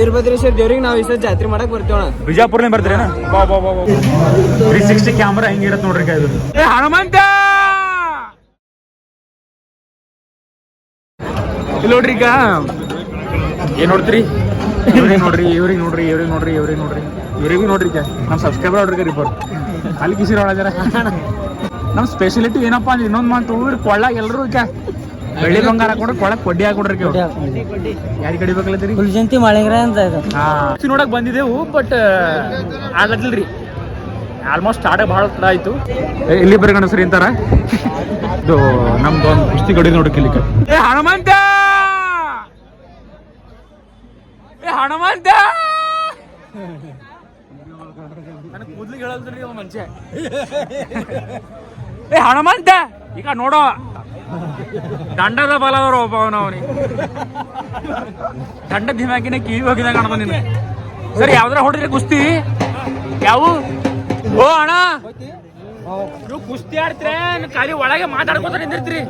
ವೀರಭದ್ರೇಶ್ವರ ದೇವ್ರಿಗೆ ನಾವು ಇಷ್ಟ ಜಾತ್ರೆ ಮಾಡಕ್ ಬರ್ತೀವಣ ಬಿಜಾಪುರ್ನೇ ಬರ್ತೀರೇನ ಬಾ ಬಾ ಬಾ ತ್ರೀ ಸಿಕ್ಸ್ಟಿ ಕ್ಯಾಮ್ರಾ ಹೆಂಗಿರತ್ತೆ ನೋಡ್ರಿ ಇದು. ಹನುಮಂತ! ನೋಡ್ರಿ ಈಗ. ಏನ್ ನೋಡ್ತೀರಿ? ಇವ್ರಿಗೆ ನೋಡ್ರಿ ಇವ್ರಿಗೆ ನೋಡ್ರಿ ಇವ್ರಿಗೆ ನೋಡ್ರಿ ಇವ್ರಿಗೆ ನೋಡ್ರಿ. ಇವ್ರಿಗೂ ನೋಡ್ರಿ ಈಗ. ನಮ್ಮ ಸಬ್ಸ್ಕ್ರೈಬರ್ ನೋಡ್ರಿ ರಿಪೋರ್ಟ್ ಅಲ್ಲಿ ಕಿಸಿರ ಒಳಗಾರ ನಮ್ಮ ಸ್ಪೆಷಾಲಿಟಿ ಏನಪ್ಪಾ ಅಂದ್ರೆ ಇನ್ನೊಂದು ಮಾತು ಇವ್ರು ಕೊಳ್ಳಾಗ ಎಲ್ಲರೂ ಈಗ ಬೆಳ್ಳಿ ಬಂಗಾರ ಕೊಡ್ರಿ ಕೊಳಕ್ ಕೊಡ್ಡಿ ಹಾಕೊಡ್ರಿ ಯಾರಿಗೆ ಕಡಿಬೇಕಲ್ಲತ್ತೀರಿ ಜಂತಿ ಮಾಳಿಂಗ್ರ ಅಂತ ಇದು. ಹಾ. ನೋಡಕ್ ಬಂದಿದ್ದೆವು ಬಟ್ ಆಗ್ಲತ್ತಿಲ್ರಿ ಆಲ್ಮೋಸ್ಟ್ ಸ್ಟಾರ್ಟ್ ಭಾಳ ಆಯ್ತು. ಇಲ್ಲಿ ಬರೀ ಗಣಸರಿ ಅಂತಾರ. ಇದು ನಮ್ದು ಒಂದು ಕುಸ್ತಿ ಗಡಿ ನೋಡಕ್ ಇಲ್ಲಿ ಏ ಹನುಮಂತ! ಏ ಹನುಮಂತ! ನನಗೆ ಕೂದ್ಲಿಗೆ ಹೇಳಲ್ದ್ರಿ ಮನುಷ್ಯ. ಏ ಹನುಮಂತ! ಈಗ ನೋಡೋ. ದಂಡದ ಬಲದವ್ರು ಒಬ್ಬ ಅವನಿಗೆ. ದಂಡ ಧಿಮಾಕಿನ ಕಿವಿ ಹೋಗಿದಾಗ ಕಾಣ ಬಂದಿನ ಸರಿ ಯಾವ್ದ್ರ ಹೊಡ್ರಿ ಕುಸ್ತಿ? ಯಾವ? ಓ ಅಣ್ಣ! ನೀವು ಕುಸ್ತಿ ಆಡ್ತೀರ ಖಾಲಿ ಒಳಗೆ ಮಾತಾಡ್ಕೋತ ನಿಂದಿರ್ತೀರಿ?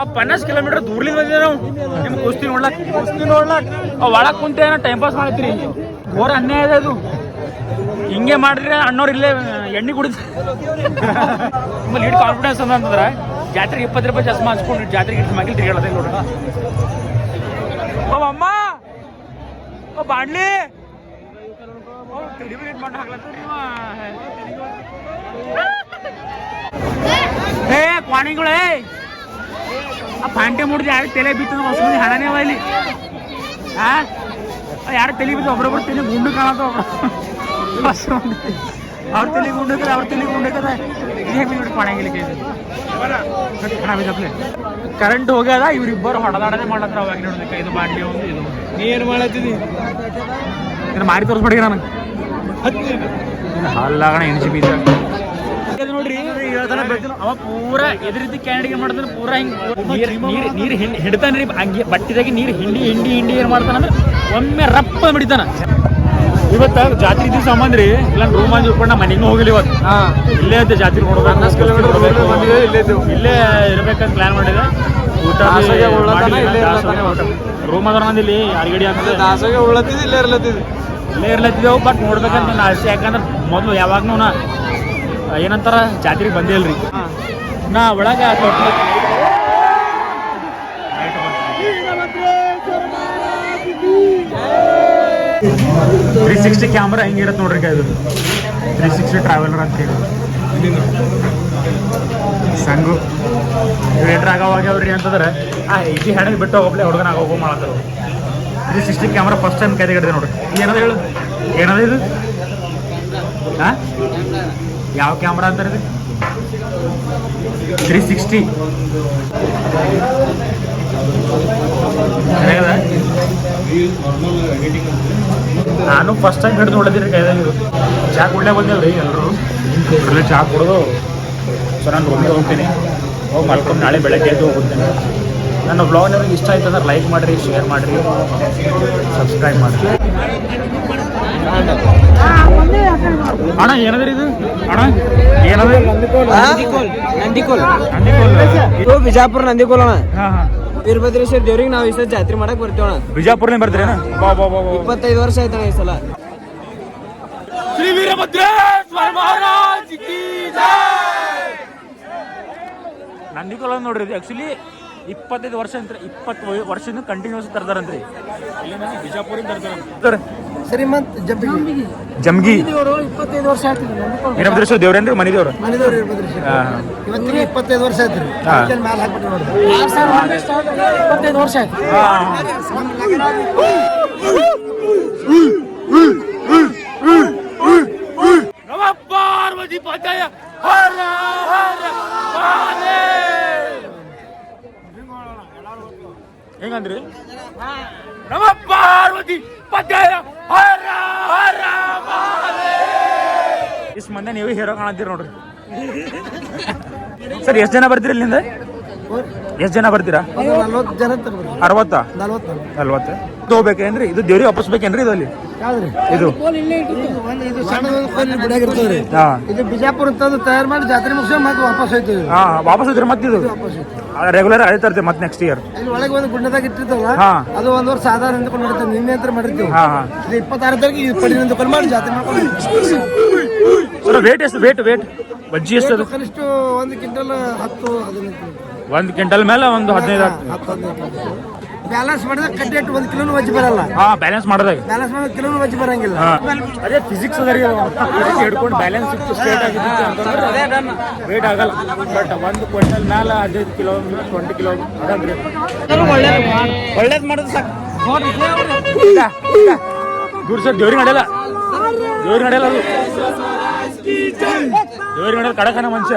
ಆ ಪನ್ನಾಸ್ ಕಿಲೋಮೀಟರ್ ದೂರ್ಲಿಂದ ಬಂದಿದ್ರೆ ನಾವು ನಿಮ್ ಕುಸ್ತಿ ನೋಡ್ಲಕ್? ಕುಸ್ತಿ ನೋಡ್ಲಕ್? ಆ ಒಳಗ್ ಕುಂತ ಏನೋ ಟೈಮ್ ಪಾಸ್ ಮಾಡ್ತೀರಿ. ಓರ ಅನ್ಯಾಯ ಇದೆ ಅದು. ಹಿಂಗೆ ಮಾಡಿದ್ರೆ ಅಣ್ಣವ್ರು ಇಲ್ಲೇ ಎಣ್ಣೆ ಕುಡಿದ ನಿಮ್ಮಲ್ಲಿ ಇಡ್ ಕಾನ್ಫಿಡೆನ್ಸ್ ಅಂತಂದ್ರೆ. ಜಾತ್ರೆಗೆ ಇಪ್ಪತ್ತು ರೂಪಾಯಿ ಚಸ್ಮಾ ಹಚ್ಕೊಂಡು ಜಾತ್ರೆಗೆ ಇಟ್ಟು ಮಗಿಲ್ ತಿರುಗಾಡೋದೇ ನೋಡ್ರಿ ಓ, ಅಮ್ಮ! ಓ ಬಾಡ್ಲಿ ಓ ಡೆಲಿವರಿ ಮಾಡಿ ಹಾಕ್ಲತ್ತೀರಿ ಇವ. ಏ ಕ್ವಾಣಿಗಳೇ ಆ ಪಾಂಟೆ ಮುಡ್ದು ಯಾರು ತಲೆ ಬಿತ್ತು ಹೊಸ ಮಂದಿ ಹಣನೇ ಅವ ಇಲ್ಲಿ. ಆ? ಯಾರು ತಲೆ ಬಿದ್ದು ಒಬ್ರೊಬ್ರು ತಲೆ ಗುಂಡು ಕಾಣತ್ತ ಹೊಸ ಮಂದಿ ಅವ್ರ ತಲೆಗೆ ಗುಂಡಕ್ರೆ ಅವ್ರ ತಲೆ ಗುಂಡಕ್ರೆ ಇದು ಹೆಂಗೆ ನೋಡಿ ಕ್ವಾಣಗಿಲಿಕ್ಕೆ ಕರೆಂಟ್ ಹೋಗ್ಯದ ಇವ್ರಿಬ್ಬರು ಹೊಡೆದಾಡದೆ ಮಾಡತ್ರ ಅವಾಗ ನೋಡಿದ್ರೆ ಇದು ಬಾಂಡಿ ಒಂದು ಇದು ನೀ ಏನ್ ಮಾಡತ್ತಿದಿ ಇದನ್ನ ಮಾಡಿ ತೋರಿಸ್ಬಿಡಿ ನನಗೆ. ಹಲ್ಲಾಗಣ ಎಣಿಸಿ ಬೀಜ. ನೋಡ್ರಿ ಅವ ಪೂರ ಎದುರಿದ್ದ ಕ್ಯಾಂಡಿಗೆ ಮಾಡ್ತಾನೆ ಪೂರ ಹಿಂಗ್ ನೀರ್ ನೀರ್ ನೀರ್ ಹಿಂಡ್ ಹಿಡ್ತಾನ್ರಿ ಹಂಗೆ ಬಟ್ಟಿದಾಗೆ ನೀರ್ ಹಿಂಡಿ ಹಿಂಡಿ ಹಿಂಡಿ ಏನ್ ಮಾಡ್ತಾನಂದ್ರೆ ಒಮ್ಮೆ ರಪ್ಪ ಬಿಡ್ತಾನ ಇವತ್ತ ಜಾತ್ರೆ ದಿವಸ ಸಂಬಂಧ್ರಿ ಇಲ್ಲ ರೂಮ್ ಅಂಜ್ ಉಳ್ಕೊಂಡು ಮನೆಗೂ ಹೋಗಿಲ್ಲ ಇವತ್ತು. ಇಲ್ಲೇ ಅಂತ ಜಾತ್ರೆ ಹನ್ನೊಂದು ಕಿಲೋಮೀಟರ್ ಬಂದಿದೆ, ಇಲ್ಲೇ. ಇಲ್ಲೇ ಇರ್ಬೇಕಂತ ಪ್ಲಾನ್ ಮಾಡಿದೆ. ಊಟ ರೂಮ್ ಅದ್ರ ಇಲ್ಲಿ ಅರಿಗಡಿ ದಾಸಾಗ ಇಲ್ಲೇ ಇರ್ಲತ್ತಿದಿ. ಇಲ್ಲೇ ಇರ್ಲತ್ತಿದ್ದೆವು ಬಟ್ ನೋಡ್ಬೇಕಂತ ನನ್ನ ಆಸೆ. ಯಾಕಂದ್ರೆ ಮೊದಲು ಯಾವಾಗ್ನೂ ಏನಂತಾರ ಜಾತ್ರೆಗೆ ಬಂದೇ ಇಲ್ರಿ. ನಾ ಒಳಗೆ ತ್ರೀ ಸಿಕ್ಸ್ಟಿ ಕ್ಯಾಮ್ರಾ ಹೆಂಗಿರತ್ತೆ ನೋಡ್ರಿ ಇದು. ತ್ರೀ ಸಿಕ್ಸ್ಟಿ ಟ್ರಾವೆಲರ್ ಅಂತ ಹೇಳಿ. ಸಂಗು. ರೇಟ್ರ್ ಆಗೋವಾಗ ಅವ್ರಿ ಅಂತಂದ್ರೆ, ಆ ಇಜಿ ಹೆಣ್ಣಿಗೆ ಬಿಟ್ಟು ಹೋಗ್ಲೇ ಹುಡುಗನ ಹೋಗೋ ಮಾಡ್ತಾರೆ three sixty camera first time ಕೈಗೆ ಹಿಡಿದೆ ನೋಡ್ರಿ. ಏನದ ಹೇಳು? ಏನದ ಇದು? ಹಾ ಯಾವ ಕ್ಯಾಮ್ರಾ ಅಂತಾರೆ ಇದು? ತ್ರೀ ಸಿಕ್ಸ್ಟಿ ನಾನು ಫಸ್ಟ್ ಟೈಮ್ ಹಿಡಿದು ಹೊಡೆದಿರಿ ಕೈದಾಗ ಚಹಾ ಚಾ ಕುಡ್ಲೇ ಬಂದಿಲ್ಲ ರೀ ಎಲ್ಲರೂ ಚಾ ಕುಡಿದು ಸೊ ನಾನು ರೂಮಿಗೆ ಹೋಗ್ತೀನಿ. ಹೋಗಿ ಮಲ್ಕೊಂಡು ನಾಳೆ ಬೆಳಗ್ಗೆ ಎದ್ದು ಹೋಗ್ತೀನಿ. ನನ್ನ ಬ್ಲಾಗ್ ನಿಮಗೆ ಇಷ್ಟ ಆಯ್ತು ಅಂದ್ರೆ ಲೈಕ್ ಮಾಡಿರಿ ಶೇರ್ ಮಾಡಿರಿ ಸಬ್ಸ್ಕ್ರೈಬ್ ಮಾಡಿರಿ. ಅಣ್ಣ ಏನದ್ರಿ ಇದು? ಅಣ್ಣ ಏನದ? ನಂದಿಕೋಲ್. ನಂದಿಕೋಲ್. ನಂದಿಕೋಲ್. ಇದು ಬಿಜಾಪುರ ನಂದಿಕೋಲ್ ಅಣ್ಣ. ಹಾಂ ಹಾಂ. ವೀರಭದ್ರೇಶ್ವರ ದೇವ್ರಿಗೆ ನಾವು ಈ ಸಲ ಜಾತ್ರೆ ಮಾಡಕ್ ಬರ್ತೇವಣ ಬಿಜಾಪುರ್ನೇ ಬರ್ತೀರೇನ ಬಾ ಬಾ ಬಾ ಬಾ ಇಪ್ಪತ್ತೈದು ವರ್ಷ ಆಯ್ತಣ ಈ ಸಲ. ಶ್ರೀ ವೀರಭದ್ರೇಶ್ವರ ಮಹಾರಾಜ್ ಕಿ ನಂದಿಕೋಲ ನೋಡ್ರಿ ಆಕ್ಚುಲಿ ಆ್ಯಕ್ಚುಲಿ ಇಪ್ಪತ್ತೈದು ವರ್ಷ ಅಂತ ಇಪ್ಪತ್ತು ವರ್ಷದಿಂದ ಕಂಟಿನ್ಯೂಸ್ ತರ್ತಾರಂತ್ರಿ ಬಿಜಾಪುರಿಂದ ತರ್ತಾರ ಶ್ರೀಮಂತ್ ಜಂಬಿಗಿ. ಜಮ್ಗಿ ಇಪ್ಪತ್ತೈದು ವರ್ಷ ಆಯ್ತು ವೀರಭದ್ರೇಶ್ವರ ದೇವ್ರೇನ್ರಿ ಮನಿ ದೇವ್ರ ಮನೆದವ್ರು ವೀರಭದ್ರೇಶ್ವರ ಇವತ್ತಿಗೆ ಇಪ್ಪತ್ತೈದು ವರ್ಷ ಆಯ್ತು ರೀ ಮ್ಯಾಲ ಹಾಕ್ಬಿಟ್ಟು ನೋಡ್ರಿ. ಇಪ್ಪತ್ತೈದು ವರ್ಷ ಆಯ್ತು. ಪಾರ್ವತಿ ಪದಯ ಹರ ಹರ ಮಹಾದೇವ್. ಹೆಂಗಂದ್ರಿ? ನಮ ಪಾರ್ವತಿ ಪದಯ ಹರ ಹರ ಮಹಾದೇವ್. ಇಷ್ಟ್ ಮಂದಿ ನೀವು ಹೀರೋ ಕಾಣತ್ತೀರಿ ನೋಡ್ರಿ. ಸರ್ ಎಷ್ಟು ಜನ ಬರ್ತೀರಿ ಇಲ್ಲಿಂದ? ಎಷ್ಟು ಜನ ಬರ್ತೀರಾ? ಅರವತ್ತಾ? ನಲ್ವತ್ತು. ನಲ್ವತ್ತು. ತಗೋಬೇಕೇನ್ರಿ ಇದು ದೇವ್ರಿಗೆ ವಾಪಸ್ ಬೇಕೇನ್ರಿ ಇದು ಅಲ್ಲಿ. ಯಾವ್ದ್ರಿ? ಇದು. ಒಂದು ಇದು ಸಣ್ಣದೊಂದು ಕೊಲ್ಲಿ ಬಿಡಾಗ ಇರ್ತದ್ರಿ. ಹಾ. ಇದು ಬಿಜಾಪುರ ತಂದು ತಯಾರು ಮಾಡಿ ಜಾತ್ರೆ ಮುಗಿಸ್ಕೊಂಡು ಮತ್ತೆ ವಾಪಸ್ ಹೋಯ್ತೀವಿ ಹಾ ವಾಪಸ್ ಮತ್ತೆ ಇದು. ರೆಗ್ಯುಲರ್ ಅದೇ ತರ್ತೀವಿ ಮತ್ತೆ ನೆಕ್ಸ್ಟ್ ಇಯರ್ ಇಲ್ಲಿ ಒಳಗೆ ಒಂದು ಗುಂಡದಾಗ ಇಟ್ಟಿರ್ತವಲ್ಲ ಹಾ. ಅದು ಒಂದ್ ವರ್ಷ ಸಾಧಾರಣ ನಿಂತ್ಕೊಂಡು ನಿನ್ನೆ ಅಂತ ಮಾಡಿರ್ತೀವಿ. ಹಾ ಹಾ. ಇದು ಇಪ್ಪತ್ತಾರು ತಾರೀಕು ಈ ಪಡಿ ನಿಂತ್ಕೊಂಡು ಮಾಡಿ ಜಾತ್ರೆ ಮಾಡ್ಕೊಂಡು ಸರ್ ವೇಟ್ ಎಷ್ಟು ವೇಟ್ ವೇಟ್ ಬಜ್ಜಿ ಎಷ್ಟು ಅದು? ಕನಿಷ್ಠ ಒಂದು ಕ್ವಿಂಟಲ್ ಹತ್ತು ಹದಿನೈದು. ಒಂದು ಕ್ವಿಂಟಲ್ ಮೇಲೆ ಒಂದು ಹದಿನೈದು ಹತ್ತು ಹದಿನೈದು. ಬ್ಯಾಲೆನ್ಸ್ ಮಾಡಿದಾಗ ಕಡ್ಡಿ ಇಟ್ಟು ಒಂದು ಕಿಲೋನು ವಜ್ಜಿ ಬರಲ್ಲ. ಹಾ ಬ್ಯಾಲೆನ್ಸ್ ಮಾಡೋದಾಗ ಬ್ಯಾಲೆನ್ಸ್ ಮಾಡಿದ್ರೆ ಕಿಲೋನು ವಜ್ಜಿ ಬರಂಗಿಲ್ಲ. ಅದೇ ಫಿಸಿಕ್ಸ್ ಅದ ರೀ ಹಿಡ್ಕೊಂಡು ಬ್ಯಾಲೆನ್ಸ್ ಇತ್ತು ಸ್ಟ್ರೇಟ್ ಆಗಿತ್ತು ಅಂತಂದ್ರೆ ವೇಟ್ ಆಗಲ್ಲ. ಬಟ್ ಒಂದು ಕ್ವಿಂಟಲ್ ಮೇಲೆ ಹದಿನೈದು ಕಿಲೋ ಟ್ವೆಂಟಿ ಕಿಲೋ ಅದಂಗ್ರಿ ಒಳ್ಳೇದು ಮಾಡೋದು ಸಾಕು. ಸರ್ ದೇವ್ರಿಗೆ ನಡೆಯಲ್ಲ. ದೇವ್ರಿಗೆ ನಡೆಯಲ್ಲ ಅದು. ದೇವ್ರಿಗೆ ನಡೆಯಲ್ಲ ಕಡಕನ ಮನುಷ್ಯ.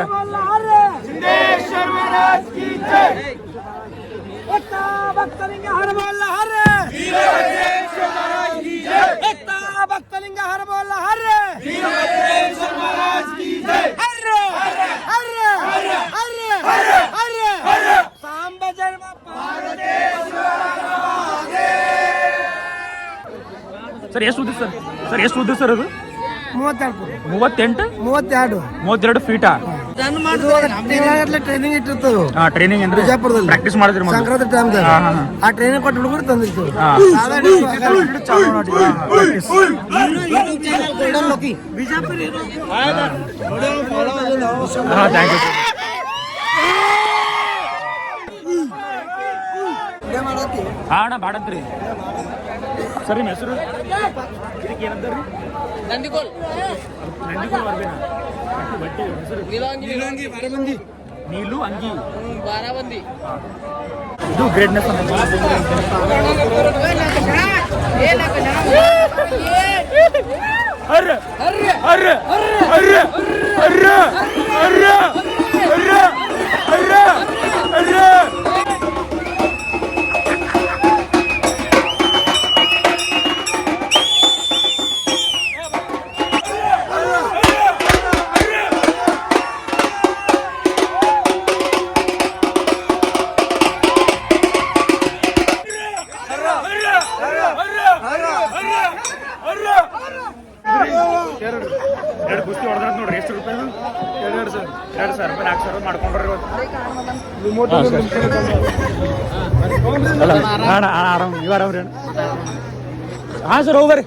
एकता भक्तलिंग हर बोल हर एकता भक्तलिंग हर बोल हर ಸರ್ ಎಷ್ಟು ಉದ್ದ ಸರ್ ಸರ್ ಎಷ್ಟು ಉದ್ದ ಸರ್ ಅದು ಮೂವತ್ತೆರಡು ಮೂವತ್ತೆಂಟು ಮೂವತ್ತೆರಡು ಮೂವತ್ತೆರಡು ಫೀಟಾ ಟ್ರೈನಿಂಗ್ ಇಟ್ಟಿರ್ತಾವ ಟ್ರೈನಿಂಗ್ ಏನ್ರಿ ಪ್ರಾಕ್ಟೀಸ್ ಮಾಡಿದ್ರಿ ಸಂಕ್ರಾಂತಿ ಟೈಮ್ ಆ ಟ್ರೈನಿಂಗ್ ಕೊಟ್ಟು ಕೂಡ ತಂದಿರ್ತೀವಿ ಬಿಜಾಪುರ ಥ್ಯಾಂಕ್ ಯು ಹಾ ಅಣ್ಣ ಬಾಡಂತ್ರಿ ಸರಿ ನಿಮ್ಮ ಹೆಸರು ಇದಕ್ಕೆ ಏನಂತಾರ್ರಿ ನಂದಿಗೋಲ್ ನಂದಿಗೋಲ್ ಬರ್ಬೇನ ಬಟ್ಟೆ ಹೆಸರು ನೀಲು ಅಂಗಿ ಇದು ಗ್ರೇಟ್ನೆಸ್ ಅಂತ ಅರ್ರ ಅರ್ರ ಅರ್ರ ಅರ್ರ ಅರ್ರ ಅರ್ರ ಅರ್ರ ಅರ್ರ ಎರಡು ಕುಸ್ತಿ ಹೊಡೆದ್ರೆ ನೋಡ್ರಿ ಎಷ್ಟು ರೂಪಾಯಿ ಎರಡು ಸರ್ ಎರಡು ಸಾವಿರ ರೂಪಾಯಿ ನಾಲ್ಕು ಸಾವಿರ ಮಾಡ್ಕೊಂಡ್ರಿ ಇವತ್ತು. ಅಣ್ಣ ಆರಾಮ್ ಹಾಂ ಸರ್ ಹೋಗ್ಬರ್ರಿ.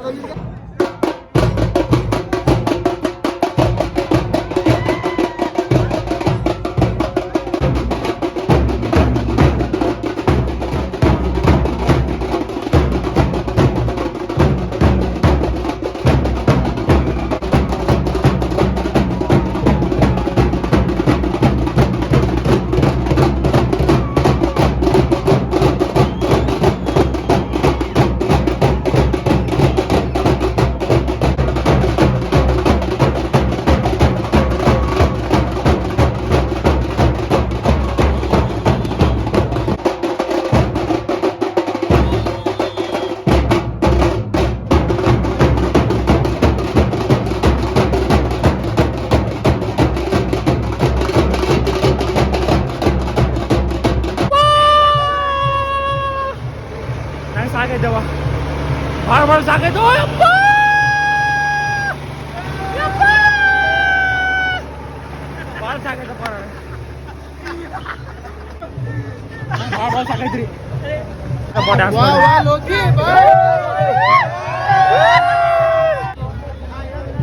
아 자기도 여보 여보 ವಾ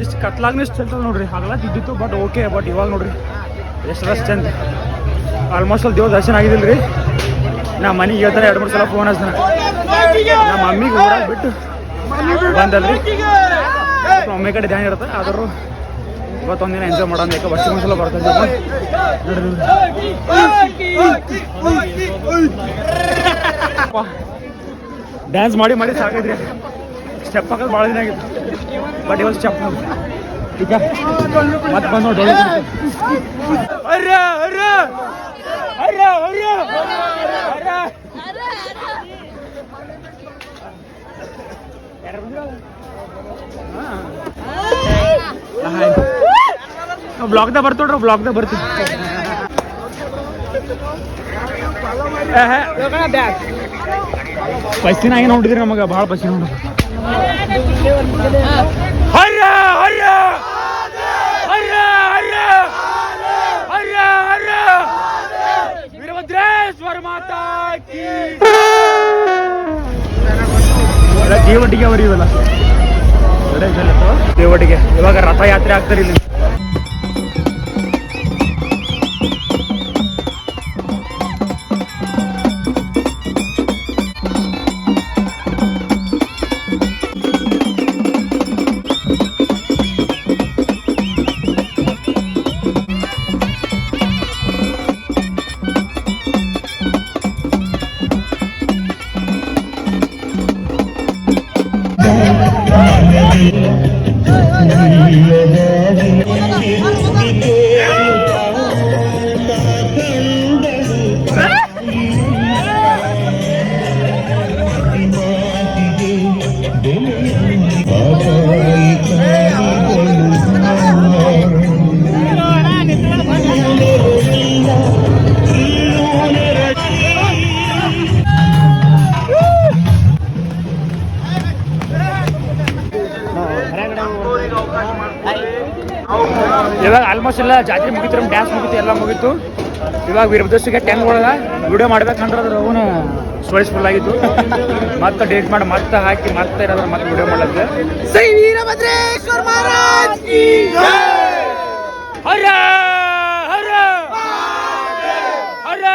ಇಷ್ಟು ಕತ್ಲಾಗ್ನೇ ಚೆಂದ ನೋಡ್ರಿ ಹಗಲ ತಿದ್ದಿತ್ತು ಬಟ್ ಓಕೆ ಬಟ್ ಇವಾಗ ನೋಡ್ರಿ. ಎಷ್ಟರಷ್ಟು ಚೆಂದ ಆಲ್ಮೋಸ್ಟ್ ಅಲ್ಲಿ ದೇವ್ರ ದರ್ಶನ ಆಗಿದಿಲ್ರಿ. ನಾ ಮನೆಗೆ ಹೇಳ್ತಾರೆ ಎರಡು ಮೂರು ಸಲ ಫೋನ್ ಹಚ್ತಾನೆ. ನಮ್ಮ ಮಮ್ಮಿಗೆ ಬಿಟ್ಟು ಬಂದಲ್ರಿ? ಒಮ್ಮೆ ಕಡೆ ಧ್ಯಾನ ಇರುತ್ತೆ ಆದರೂ ಇವತ್ತೊಂದಿನ ಎಂಜಾಯ್ ಮಾಡೋಣ ಯಾಕೆ ವರ್ಷ ಒಂದ್ಸಲ ಬರ್ತಾ ಡ್ಯಾನ್ಸ್ ಮಾಡಿ ಮಾಡಿ ಸಾಕೈತ್ರಿ ಸ್ಟೆಪ್ ಹಾಕೋದು ಭಾಳ ದಿನ ಆಗಿತ್ತು. ಬಟ್ ಇವತ್ತು ಸ್ಟೆಪ್ ಈಗ ಮತ್ತೆ ಬಂದು ನೋಡಿ ಅರ್ರ ಅರ್ರ ಅರ್ರ. ಬ್ಲಾಗ್ದಾಗ ಬರ್ತೋಡ್ರಿ ಬ್ಲಾಗ್ದಾಗ ಬರ್ತೀವಿ ಬ್ಯಾಗ್ ಪಸಿನ ಏನು ಹೊಂಟಿದ್ರಿ ನಮಗೆ ಭಾಳ ಪಸಿನ ಹೊಂಟ ಹರ್ಯ ಹರ್ಯ ಹರ್ಯ ಹರ್ಯ ಹರ್ಯ ಹರ್ಯ ವೀರಭದ್ರೇಶ್ವರ ಮಾತಾ ಕೀ ದೇವಟಿಗೆ ಅವರಿ ಇವೆಲ್ಲ ದೇವಟಿಗೆ ಇವಾಗ ರಥಯಾತ್ರೆ ಆಗ್ತಾರೆ ಇಲ್ಲಿ. ಇವಾಗ ಆಲ್ಮೋಸ್ಟ್ ಎಲ್ಲ ಜಾತ್ರೆ ಮುಗಿತು ಡ್ಯಾನ್ಸ್ ಮುಗಿತು ಎಲ್ಲ ಮುಗೀತು. ಇವಾಗ ವೀರಭದ್ರಸಿಗೆ ಟೆನ್ ಒಳಗ ವಿಡಿಯೋ ಮಾಡ್ಬೇಕಂದ್ರೆ ಅದ್ರ ಅವನು ಸ್ಟೋರೀಸ್ಫುಲ್ ಆಗಿತ್ತು ಮತ್ತೆ ಡೇಟ್ ಮಾಡಿ ಮತ್ತೆ ಹಾಕಿ ಮತ್ತೆ ಇರೋದ್ರ ಮತ್ತೆ ವಿಡಿಯೋ ಮಾಡಕ್ಕೆ ಸೈ ವೀರಭದ್ರೇಶ್ವರ ಮಹಾರಾಜ್ ಹರ ಹರ ಹರ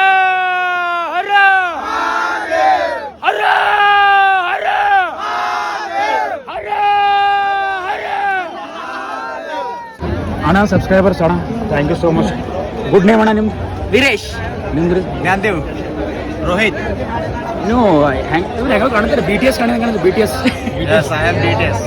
ಹರ ಹರ ಹರ ಹರ ಅಣ್ಣ ಸಬ್ಸ್ಕ್ರೈಬರ್ಸ್ ಅಣ್ಣ. Thank you so much good name ಅಣ್ಣ ನಿಮ್ದು? ವೀರೇಶ್. ನಿಮ್ದು? ಜ್ಞಾನದೇವ್. ರೋಹಿತ್. ನೀವು ಹೆಂಗ್ ಹೆಂಗೋ ಕಾಣ್ತಾರೆ B T S ಕಾಣಿದಂಗೆ B T S B T S